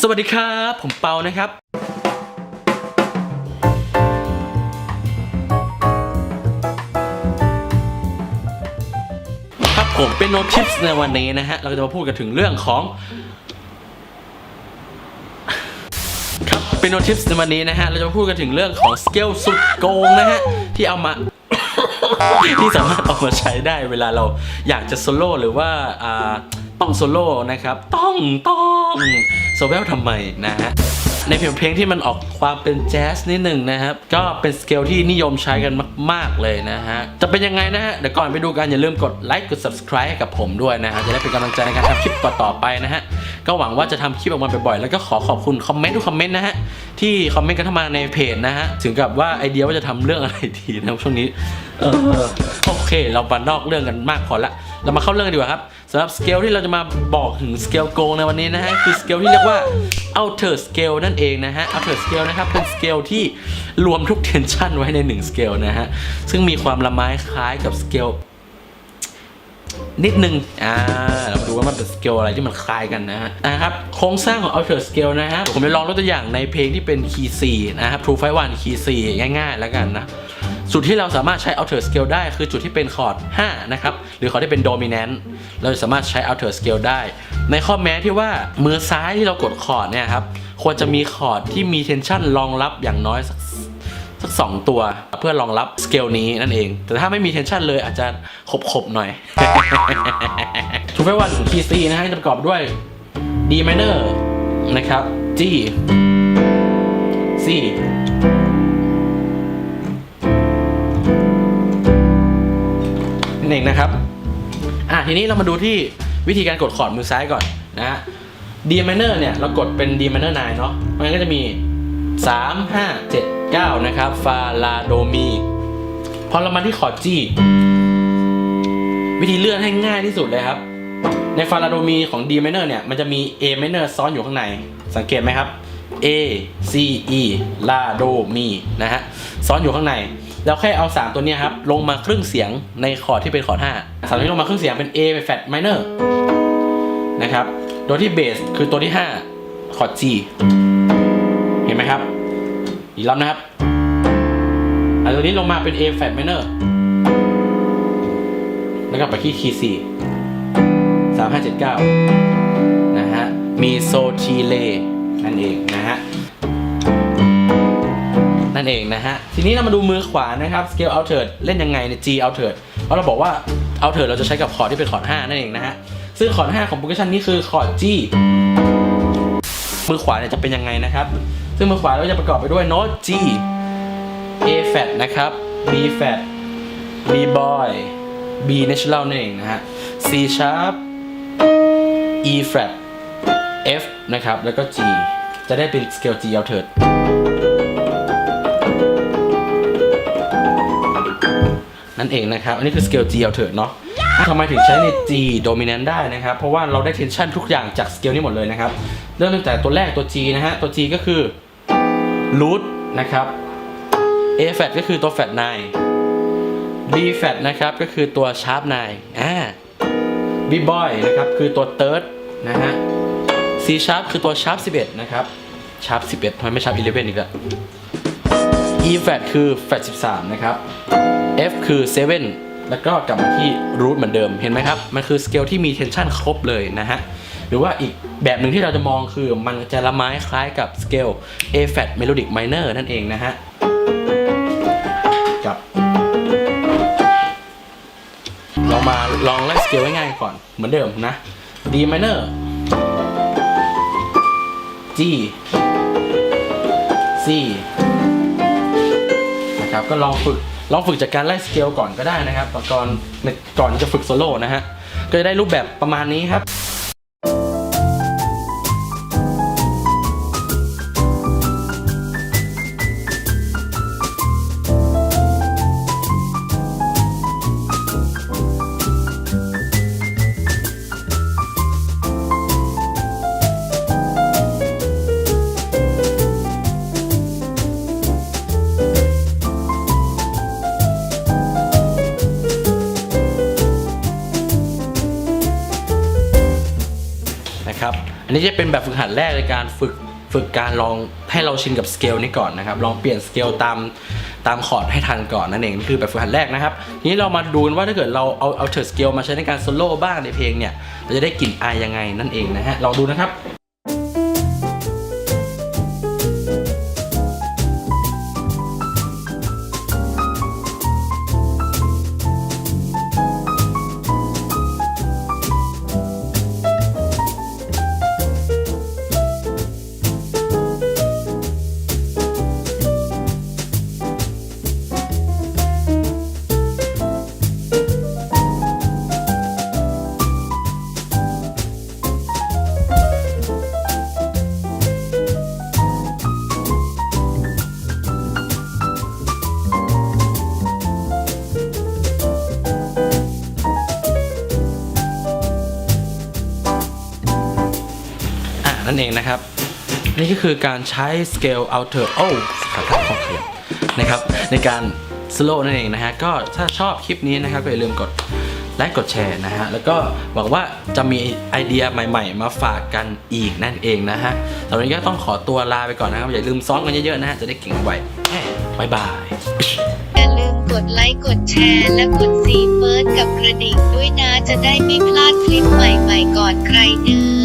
สวัสดีครับ ผมเปานะครับ ครับผมเป็นโน้ตทิปส์ในวันนี้นะฮะ เราจะมาพูดกันถึงเรื่องของ ครับเป็นโน้ตทิปส์ในวันนี้นะฮะ เราจะมาพูดกันถึงเรื่องของสเกลสุดโกงนะฮะ ที่เอามาที่สามารถเอามาใช้ได้เวลาเราอยากจะโซโล่หรือว่าอ่า ต้องโซโล่นะครับ ต้องต้องโซเวลทำไมนะฮะในเพลงเพลงที่มันออกความเป็นแจ๊สนิดหนึ่งนะครับ ก็เป็นสเกลที่นิยมใช้กันมาก ๆ เลยนะฮะ จะเป็นยังไงนะฮะ เดี๋ยวก่อนไปดูกัน อย่าลืมกดไลค์กด subscribe ให้กับผมด้วยนะฮะ จะได้เป็นกำลังใจในการทำคลิปต่อ ๆ ไปนะฮะ ก็หวังว่าจะทำคลิปออกมาบ่อยๆ แล้วก็ขอขอบคุณคอมเมนต์ทุกคอมเมนต์นะฮะ ที่คอมเมนต์กันเข้ามาในเพจนะฮะ ถึงกับว่าไอเดียว่าจะทำเรื่องอะไรดีนะครับช่วงนี้ เออโอเค เรามานอกเรื่องกันมากพอละ เรามาเข้าเรื่องกันดีกว่าครับสำหรับสเกลที่เราจะมาบอกถึงสเกลโกงในวันนี้นะฮะคือสเกลที่เรียกว่า outer scale นั่นเองนะฮะ outer scale นะครับเป็นสเกลที่รวมทุก tension ไว้ใน1สเกลนะฮะซึ่งมีความละไม้คล้ายกับสเกลนิดนึง อ่า เราดูว่ามันเป็นสเกลอะไรที่มันคล้ายกันนะฮะ นะครับ โครงสร้างของ outer scale นะฮะ ผมจะลองยกตัวอย่างในเพลงที่เป็นคีย์4นะครับ True 5 1คีย์4ง่ายๆ แล้วกันนะ จุดที่เราสามารถใช้ outer scale ได้คือจุดที่เป็นคอร์ด5นะครับ หรือคอร์ดที่เป็น dominant เราจะสามารถใช้ outer scale ได้ ในข้อแม้ที่ว่ามือซ้ายที่เรากดคอร์ดเนี่ยครับ ควรจะมีคอร์ดที่มี tension รองรับอย่างน้อยสักสักสองตัวเพื่อรองรับสเกลนี้นั่นเอง แต่ถ้าไม่มีเทนชันเลยอาจจะขบๆหน่อยทูเฟวันคีซีนะฮะจะประกอบด้วย D minor นะครับ G C นั่ นเองนะครับอะทีนี้เรามาดูที่วิธีการกดคอร์ดมือซ้ายก่อนนะฮะ D minor เนี่ยเรากดเป็น D minor 9 เนาะมันก็จะมี 3 5 7 9 นะครับฟาลาโดมีพอเรามาที่คอร์ด G วิธีเลื่อนให้ง่ายที่สุดเลยครับ ในฟาลาโดมีของ D minor เนี่ย มันจะมี A minor ซ้อนอยู่ข้างใน สังเกตไหมครับ A C E ลาโดมีนะฮะ ซ้อนอยู่ข้างใน แล้วแค่เอา 3 ตัวนี้ครับ ลงมาครึ่งเสียงในคอร์ดที่เป็นคอร์ด5สามตัวนี้ลงมาครึ่งเสียงเป็น A เป็น flat minor นะครับ โดยที่เบสคือตัวที่ 5 คอร์ด G เห็นไหมครับ อีกรอบนะครับอันตัวนี้ลงมาเป็น A flat minor แล้วก็ไปที่ key C สามห้าเจ็ดเก้านะฮะ มีโซทีเลนั่นเองนะฮะ นั่นเองนะฮะ ทีนี้เรามาดูมือขวานะครับ scale altered เล่นยังไงใน G altered เพราะเราบอกว่า altered เราจะใช้กับคอร์ดที่เป็นคอร์ด5นั่นเองนะฮะ ซึ่งคอร์ด5ของ percussion นี้คือคอร์ด G มือขวาเนี่ยจะเป็นยังไงนะครับ ซึ่งมือขวาเราจะประกอบไปด้วยโน้ต G A flat นะครับ B flat B boy B natural นั่นเองนะฮะ C sharp E flat F นะครับ แล้วก็ G จะได้เป็น scale G altered นั่นเองนะครับ อันนี้คือ scale G altered เนาะทำไมถึงใช้ใน G dominant ได้นะครับ เพราะว่าเราได้ tension ทุกอย่างจาก scale นี้หมดเลยนะครับ เริ่มตั้งแต่ตัวแรกตัว G นะฮะ ตัว G ก็คือ root นะครับ A flat ก็คือตัว flat 9 B flat นะครับก็คือตัว sharp 9อ่า B boy นะครับคือตัว third นะฮะ C sharp คือตัว sharp 11 นะครับ sharp 11ทำไมไม่ sharp 11 อีกละ E flat คือ flat 13 นะครับ F คือ 7 แล้วก็กลับมาที่ root เหมือนเดิม เห็นไหมครับ มันคือสเกลที่มี tension ครบเลยนะฮะ หรือว่าอีกแบบหนึ่งที่เราจะมองคือมันจะละไม้คล้ายกับสเกล A flat melodic minor นั่นเองนะฮะ กับเรามาลองไล่สเกลง่ายๆก่อน เหมือนเดิมนะ D minor G C นะครับก็ลองฝึกลองฝึกจากการไล่สเกลก่อนก็ได้นะครับก่อนก่อนจะฝึกโซโล่นะฮะก็จะได้รูปแบบประมาณนี้ครับ นี้จะเป็นแบบฝึกหัดแรกในการฝึกฝึกการลองให้เราชินกับสเกลนี้ก่อนนะครับ ลองเปลี่ยนสเกลตามตามคอร์ดให้ทันก่อนนั่นเองคือแบบฝึกหัดแรกนะครับ ทีนี้เรามาดูกันว่าถ้าเกิดเราเอาเอาเทิร์สเกลมาใช้ในการโซโล่บ้างในเพลงเนี่ย เราจะได้กลิ่นอายยังไงนั่นเองนะฮะ ลองดูนะครับ นั่นเองนะครับ นี่ก็คือการใช้ scale outer โอ้ขาทับข้อเขียนนะครับ ในการสโลว์นั่นเองนะฮะ ก็ถ้าชอบคลิปนี้นะครับก็อย่าลืมกดไลค์กดแชร์นะฮะ แล้วก็หวังว่าจะมีไอเดียใหม่ๆ มาฝากกันอีกนั่นเองนะฮะตอนนี้ก็ต้องขอตัวลาไปก่อนนะครับ อย่าลืมซ้อมกันเยอะๆนะฮะ จะได้เก่งไวแค่บายบายอย่าลืมกดไลค์ กดแชร์ และกดซีเฟิร์สกับกระดิ่งด้วยนะ จะได้ไม่พลาดคลิปใหม่ๆก่อนใครเด้อ